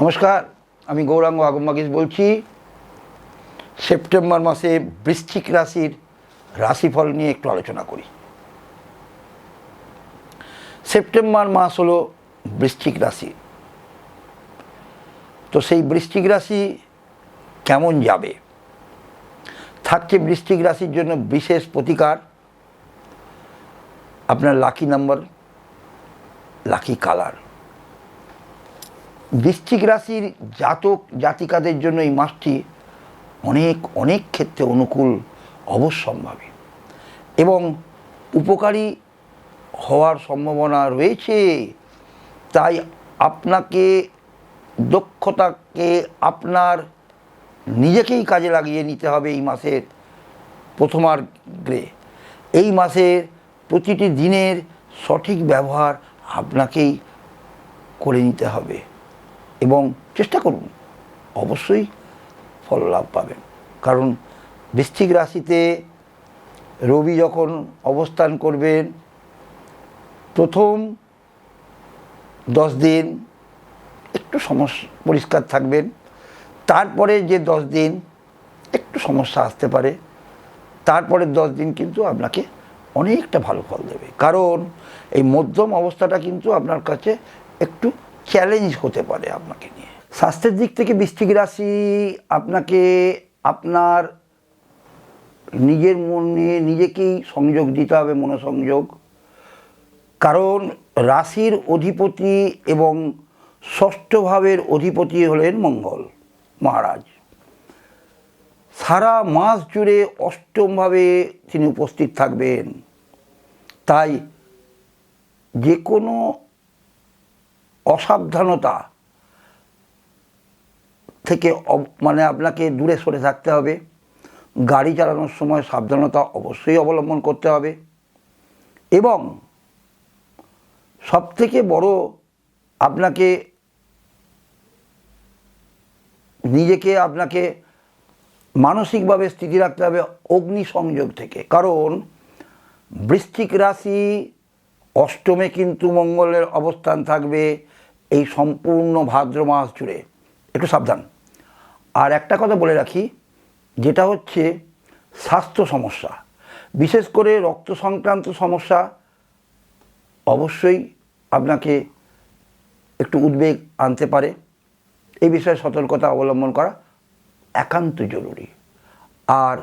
নমস্কার, আমি গৌরাঙ্গ আগমবাগিস বলছি। সেপ্টেম্বর মাসে বৃশ্চিক রাশির রাশিফল নিয়ে একটু আলোচনা করি। সেপ্টেম্বর মাস হলো বৃশ্চিক রাশি। তো সেই বৃশ্চিক রাশি কেমন যাবে? থাকছে বৃশ্চিক রাশির জন্য বিশেষ প্রতিকার। আপনার লাকি নাম্বার, লাকি কালার। বৃশ্চিক রাশির জাতক, জাতিকাদের জন্য এই মাসটি অনেক অনেক ক্ষেত্রে অনুকূল, অবশ্যম্ভাবী। এবং উপকারী হওয়ার সম্ভাবনা রয়েছে। তাই আপনাকে, দক্ষতাকে আপনার নিজেকেই কাজে লাগিয়ে নিতে হবে এই মাসের প্রথমার্গ্রে এই মাসের প্রতিটি দিনের সঠিক ব্যবহার আপনাকেই করে নিতে হবে। এবং চেষ্টা করুন, অবশ্যই ফল লাভ পাবেন। কারণ বৃশ্চিক রাশিতে রবি যখন অবস্থান করবেন, প্রথম দশ দিন একটু সমস্যা পরিষ্কার থাকবেন। তারপরে যে দশ দিন একটু সমস্যা আসতে পারে। তারপরে দশ দিন কিন্তু আপনাকে অনেকটা ভালো ফল দেবে। কারণ এই মধ্যম অবস্থাটা কিন্তু আপনার কাছে একটু চ্যালেঞ্জ হতে পারে আপনাকে নিয়ে। স্বাস্থ্যের দিক থেকে বৃশ্চিক রাশি আপনাকে আপনার নিজের মনে নিজেকেই সংযোগ দিতে হবে, মনোসংযোগ। কারণ রাশির অধিপতি এবং ষষ্ঠ ভাবের অধিপতি হলেন মঙ্গল মহারাজ। সারা মাস জুড়ে অষ্টমভাবে তিনি উপস্থিত থাকবেন। তাই যে কোনো অসাবধানতা থেকে মানে আপনাকে দূরে সরে থাকতে হবে। গাড়ি চালানোর সময় সাবধানতা অবশ্যই অবলম্বন করতে হবে। এবং সবথেকে বড় আপনাকে নিজেকে আপনাকে মানসিকভাবে স্থিতি রাখতে হবে অগ্নি সংযোগ থেকে। কারণ বৃশ্চিক রাশি অষ্টমে কিন্তু মঙ্গলের অবস্থান থাকবে। এই সম্পূর্ণ ভাদ্র মাস জুড়ে, একটু সাবধান। আর একটা কথা বলে রাখি, যেটা হচ্ছে স্বাস্থ্য সমস্যা। বিশেষ করে রক্ত সংক্রান্ত সমস্যা, অবশ্যই আপনাকে একটু উদ্বেগ আনতে পারে। এই বিষয়ে সতর্কতা অবলম্বন করা একান্ত জরুরি। আর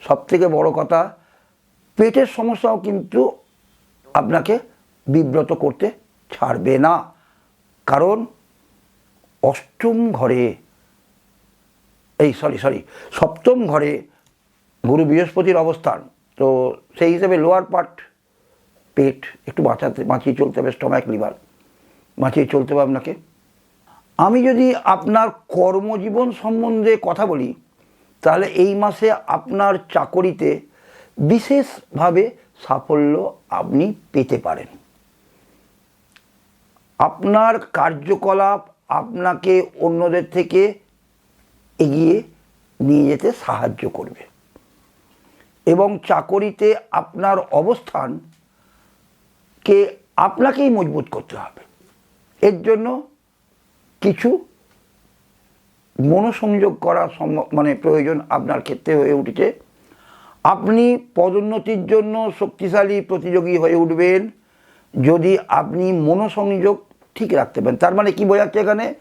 সবথেকে বড় কথা, পেটের সমস্যাও কিন্তু আপনাকে বিব্রত করতে ছাড়বে না। কারণ অষ্টম ঘরে, এই সরি সরি সপ্তম ঘরে গুরু বৃহস্পতির অবস্থান। তো সেই হিসেবে লোয়ার পার্ট পেট একটু বাঁচাতে, বাঁচিয়ে চলতে হবে স্টমাক লিভার বাঁচিয়ে চলতে হবে আপনাকে। আমি যদি আপনার কর্মজীবন সম্বন্ধে কথা বলি, তাহলে এই মাসে আপনার চাকরিতে বিশেষভাবে সাফল্য আপনি পেতে পারেন। আপনার কার্যকলাপ আপনাকে অন্যদের থেকে এগিয়ে নিয়ে যেতে সাহায্য করবে। এবং চাকরিতে আপনার অবস্থানকে আপনাকেই মজবুত করতে হবে। এর জন্য কিছু মনোসংযোগ করা মানে প্রয়োজন আপনার ক্ষেত্রে হয়ে উঠেছে। আপনি পদোন্নতির জন্য শক্তিশালী প্রতিযোগী হয়ে উঠবেন। যদি আপনি মনোসংযোগ ঠিক রাখতে পারেন। তার মানে কি বোঝাচ্ছে এখানে?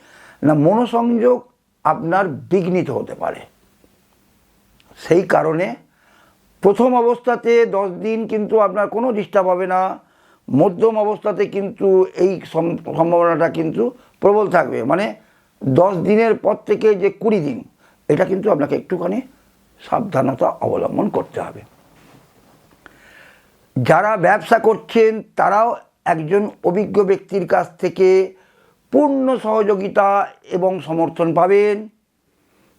না, মনোসংযোগ আপনার বিঘ্নিত হতে পারে। সেই কারণে প্রথম অবস্থাতে দশ দিন কিন্তু আপনার কোনো ডিস্টার্ব হবে না। মধ্যম অবস্থাতে কিন্তু এই সম- সম্ভাবনাটা কিন্তু প্রবল থাকবে। মানে দশ দিনের পর থেকে যে কুড়ি দিন, এটা কিন্তু আপনাকে একটুখানি সাবধানতা অবলম্বন করতে হবে। যারা ব্যবসা করছেন, তারাও একজন অভিজ্ঞ ব্যক্তির কাছ থেকে পূর্ণ সহযোগিতা এবং সমর্থন পাবেন,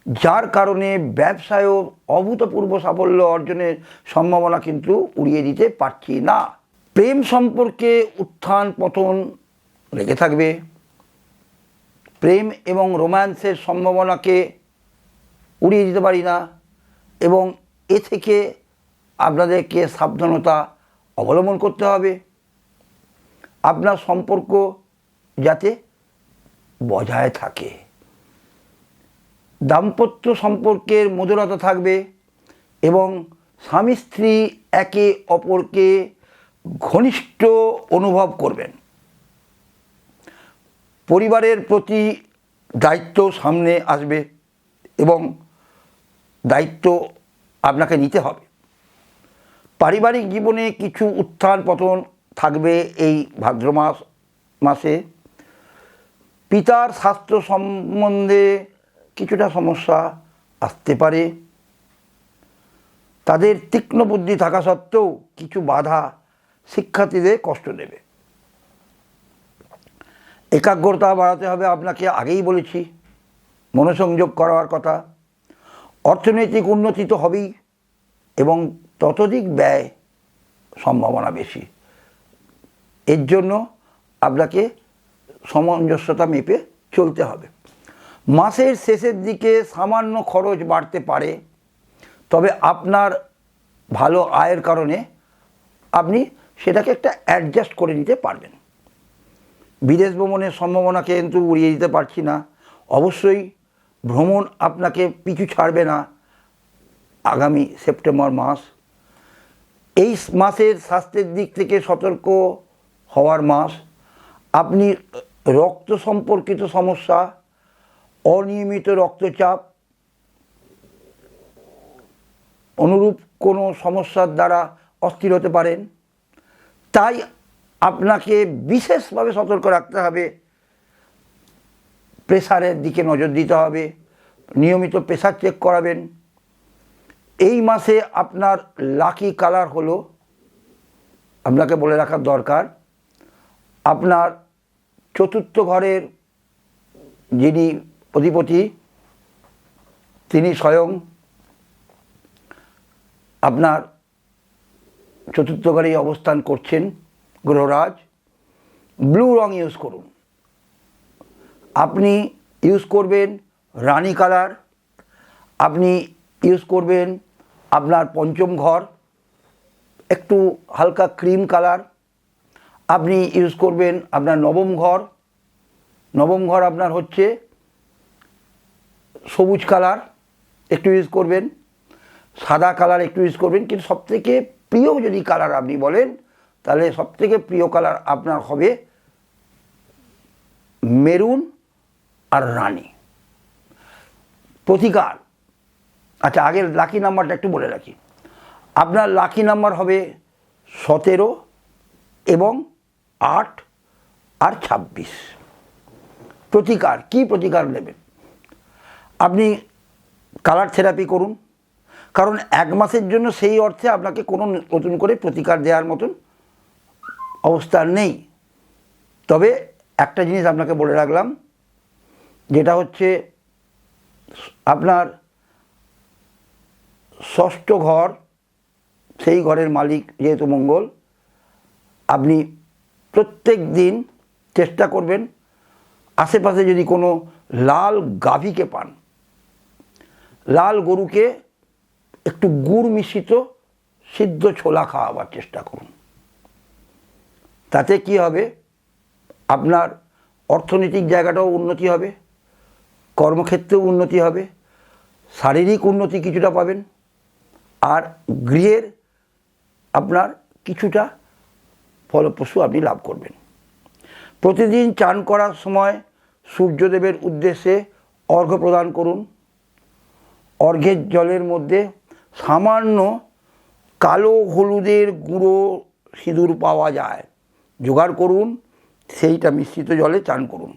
যার কারণে ব্যবসায়ও অভূতপূর্ব সাফল্য অর্জনের সম্ভাবনা কিন্তু উড়িয়ে দিতে পারছি না। প্রেম সম্পর্কে উত্থান পতন লেগে থাকবে। প্রেম এবং রোম্যান্সের সম্ভাবনাকে উড়িয়ে দিতে পারি না এবং এ থেকে আপনাদেরকে সাবধানতা অবলম্বন করতে হবে। আপনার সম্পর্ক যাতে বজায় থাকে। দাম্পত্য সম্পর্কের মধুরতা থাকবে এবং স্বামী স্ত্রী একে অপরকে ঘনিষ্ঠ অনুভব করবেন। পরিবারের প্রতি দায়িত্ব সামনে আসবে এবং দায়িত্ব আপনাকে নিতে হবে। পারিবারিক জীবনে কিছু উত্থান পতন থাকবে এই ভাদ্র মাস, মাসে। পিতার স্বাস্থ্য সম্বন্ধে কিছুটা সমস্যা আসতে পারে। তাদের তীক্ষ্ণ বুদ্ধি থাকা সত্ত্বেও কিছু বাধা শিক্ষার্থীদের কষ্ট দেবে। একাগ্রতা বাড়াতে হবে আপনাকে, আগেই বলেছি। মনোসংযোগ করার কথা। অর্থনৈতিক উন্নতি তো হবেই এবং ততোধিক ব্যয় সম্ভাবনা বেশি। এর জন্য আপনাকে সামঞ্জস্যতা মেপে চলতে হবে। মাসের শেষের দিকে সামান্য খরচ বাড়তে পারে, তবে আপনার ভালো আয়ের কারণে আপনি সেটাকে একটা অ্যাডজাস্ট করে নিতে পারবেন। বিদেশ ভ্রমণের সম্ভাবনাকে কিন্তু উড়িয়ে দিতে পারছি না। অবশ্যই ভ্রমণ আপনাকে পিছু ছাড়বে না আগামী সেপ্টেম্বর মাস। এই মাসের স্বাস্থ্যের দিক থেকে সতর্ক হওয়ার মাস, আপনি রক্ত সম্পর্কিত সমস্যা, অনিয়মিত রক্তচাপ, অনুরূপ কোনো সমস্যার দ্বারা অস্থির হতে পারেন। তাই আপনাকে বিশেষভাবে সতর্ক রাখতে হবে। প্রেসারের দিকে নজর দিতে হবে। নিয়মিত প্রেসার চেক করাবেন। এই মাসে আপনার লাকি কালার হলো, আপনাকে বলে রাখার দরকার আপনার চতুর্থ ঘরের যিনি অধিপতি, তিনি স্বয়ং আপনার চতুর্থ ঘরে অবস্থান করছেন গ্রহরাজ ব্লু রং ইউজ করুন। আপনি ইউজ করবেন রানী কালার, আপনি ইউজ করবেন আপনার পঞ্চম ঘর, একটু হালকা ক্রিম কালার আপনি ইউজ করবেন আপনার নবম ঘর। নবম ঘর আপনার হচ্ছে সবুজ কালার, একটু ইউজ করবেন। সাদা কালার একটু ইউজ করবেন। কিন্তু সবথেকে প্রিয় যদি কালার আপনি বলেন, তাহলে সবথেকে প্রিয় কালার আপনার হবে মেরুন আর রানী। প্রতিকার। আচ্ছা আগের লাকি নাম্বারটা একটু বলে রাখি। আপনার লাকি নাম্বার হবে সতেরো এবং আট আর ছাব্বিশ। প্রতিকার, কি প্রতিকার নেবেন? আপনি কালার থেরাপি করুন, কারণ এক মাসের জন্য সেই অর্থে আপনাকে কোনো নতুন করে প্রতিকার দেওয়ার মতন অবস্থা নেই। তবে একটা জিনিস আপনাকে বলে রাখলাম, যেটা হচ্ছে আপনার ষষ্ঠ ঘর, সেই ঘরের মালিক যেহেতু মঙ্গল, আপনি প্রত্যেক দিন চেষ্টা করবেন আশেপাশে যদি কোনো লাল গাভীকে পান, লাল গরুকে একটু গুড় মিশ্রিত সিদ্ধ ছোলা খাওয়াবার চেষ্টা করুন। তাতে কি হবে? আপনার অর্থনৈতিক জায়গাটাও উন্নতি হবে, কর্মক্ষেত্রেও উন্নতি হবে, শারীরিক উন্নতি কিছুটা পাবেন, আর গৃহের আপনার কিছুটা ফলপ্রসূ আপনি লাভ করবেন। প্রতিদিন চান করার সময় সূর্যদেবের উদ্দেশ্যে অর্ঘ্য প্রদান করুন। অর্ঘ্যের জলের মধ্যে সামান্য কালো হলুদের গুঁড়ো সিঁদুর পাওয়া যায়, জোগাড় করুন, সেইটা মিশ্রিত জলে চান করুন।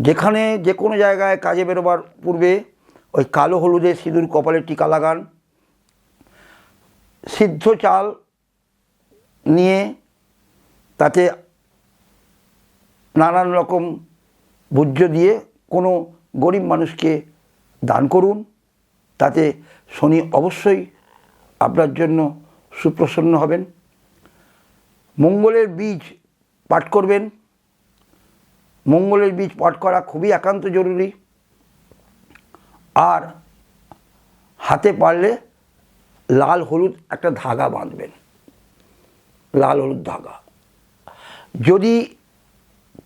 যেখানে যে কোনো জায়গায় কাজে বেরোবার পূর্বে ওই কালো হলুদের সিঁদুর কপালে টিকা লাগান। সিদ্ধ চাল নিয়ে তাতে নানান রকম ভোজ্য দিয়ে কোনো গরিব মানুষকে দান করুন। তাতে শনি অবশ্যই আপনার জন্য সুপ্রসন্ন হবেন। মঙ্গলের বীজ পাঠ করবেন। মঙ্গলের বীজ পাঠ করা খুবই একান্ত জরুরি। আর হাতে পারলে লাল হলুদ একটা ধাগা বাঁধবেন। লাল হলুদ ধাগা। যদি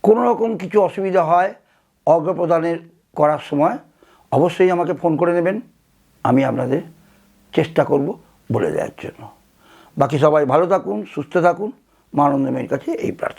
কোনো রকম কিছু অসুবিধা হয় অগ্রপ্রদানের করার সময়, অবশ্যই আমাকে ফোন করে নেবেন। আমি আপনাদের চেষ্টা করব বলে দেওয়ার জন্য। বাকি সবাই ভালো থাকুন, সুস্থ থাকুন। মা আনন্দময়ের কাছে এই প্রার্থনা।